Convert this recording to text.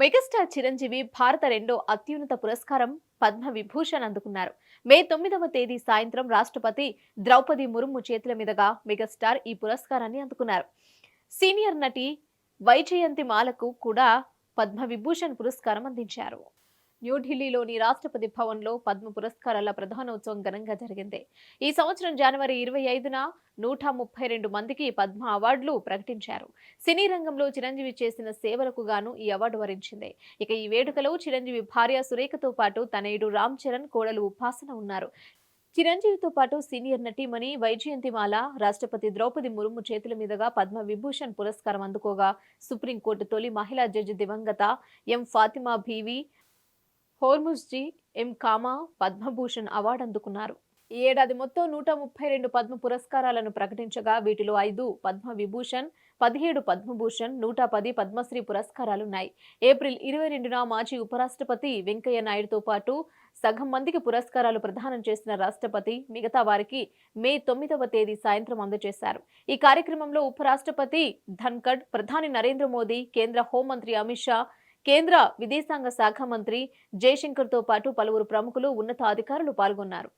Megastar Chiranjeevi భారత రెండో అత్యున్నత పురస్కారం పద్మ విభూషణ్ అందుకున్నారు. మే తొమ్మిదవ తేదీ సాయంత్రం రాష్ట్రపతి ద్రౌపది ముర్ము చేతుల మీదుగా మెగాస్టార్ ఈ పురస్కారాన్ని అందుకున్నారు. సీనియర్ నటి వైజయంతి మాలకు కూడా పద్మ విభూషణ్ పురస్కారం అందించారు. న్యూఢిల్లీలోని రాష్ట్రపతి భవన్లో పద్మ పురస్కారాల ప్రధానోత్సవం ఘనంగా జరిగింది. ఈ సంవత్సరం జనవరి ఇరవై ఐదున నూట ముప్పై రెండు మందికి పద్మ అవార్డులు ప్రకటించారు. సినీ రంగంలో చిరంజీవి చేసిన సేవలకు గాను ఈ అవార్డు వరించింది. ఇక ఈ వేడుకలో చిరంజీవి భార్య సురేఖతో పాటు తనయుడు రామ్ చరణ్ కోడలు ఉపాసన ఉన్నారు. చిరంజీవితో పాటు సీనియర్ నటీమణి వైజయంతిమాల రాష్ట్రపతి ద్రౌపది ముర్ము చేతుల మీదుగా పద్మ విభూషణ్ పురస్కారం అందుకోగా సుప్రీంకోర్టు తొలి మహిళా జడ్జి దివంగత M Fathima Beevi Hormusji M Cama Padma Bhushan award అందుకున్నారు. ఈ ఏడాది మొత్తం నూట ముప్పై రెండు పద్మ పురస్కారాలను ప్రకటించగా వీటిలో ఐదు పద్మ విభూషణ్ పదిహేడు పద్మభూషణ్ నూట పది పద్మశ్రీ పురస్కారాలున్నాయి. ఏప్రిల్ ఇరవై రెండున మాజీ ఉపరాష్ట్రపతి వెంకయ్య నాయుడుతో పాటు సగం మందికి పురస్కారాలు ప్రదానం చేసిన రాష్ట్రపతి మిగతా వారికి మే తొమ్మిదవ తేదీ సాయంత్రం అందజేశారు. ఈ కార్యక్రమంలో ఉపరాష్ట్రపతి ధన్కడ్ ప్రధాని నరేంద్ర మోదీ కేంద్ర హోంమంత్రి అమిత్ షా కేంద్ర విదేశాంగ శాఖ మంత్రి జయశంకర్తో పాటు పలువురు ప్రముఖులు ఉన్నతాధికారులు పాల్గొన్నారు.